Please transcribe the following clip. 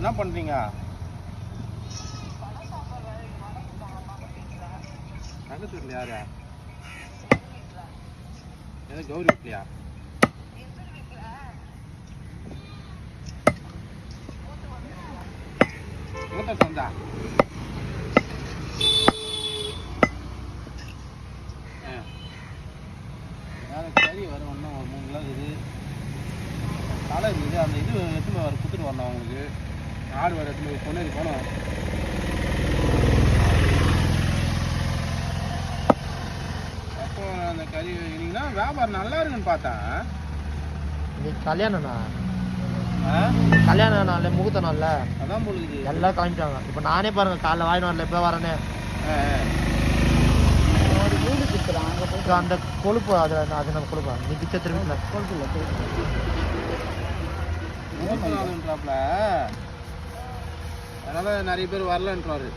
என்ன பண்ணுறீங்க பக்கத்து வீட்டில் யாரு? எது கௌரி வீட்லையா? மூத்த சொந்தா? ஆ. வேற கறி வரும் இன்னும் ஒரு மூணு கிலோ இருக்குது. தலை இருக்குது அந்த இது எடுத்துன்னு வர குத்துட்டு வரணும் அவங்களுக்கு. ஆடு வர எடுத்துன்னு பொண்ணு போகணும் அப்போ அந்த கறி இன்னைக்குனா வியாபாரம் நல்லா இருக்குன்னு பார்த்தேன் இன்னைக்கு கல்யாணம்ண்ணா ஆ? கல்யாண நாள் முகூர்த்த நாள்ல. அதான் பொழுது எல்லாம் கிளம்பிட்டாங்க இப்போ நானே பாருங்க காலைல வாங்கிட்டு வரல இப்போ வரேனே ஒரு வீடு கொடுக்குறான் அங்கே போய் இப்போ அந்த கொழுப்பு அது அது நம்ம கொடுப்போம். நீ பிச்சை திரும்பி கொழுப்புல முகூர்த்த நாளுன்றாப்புல அதனால் நிறைய பேர் வரலன்றாரு.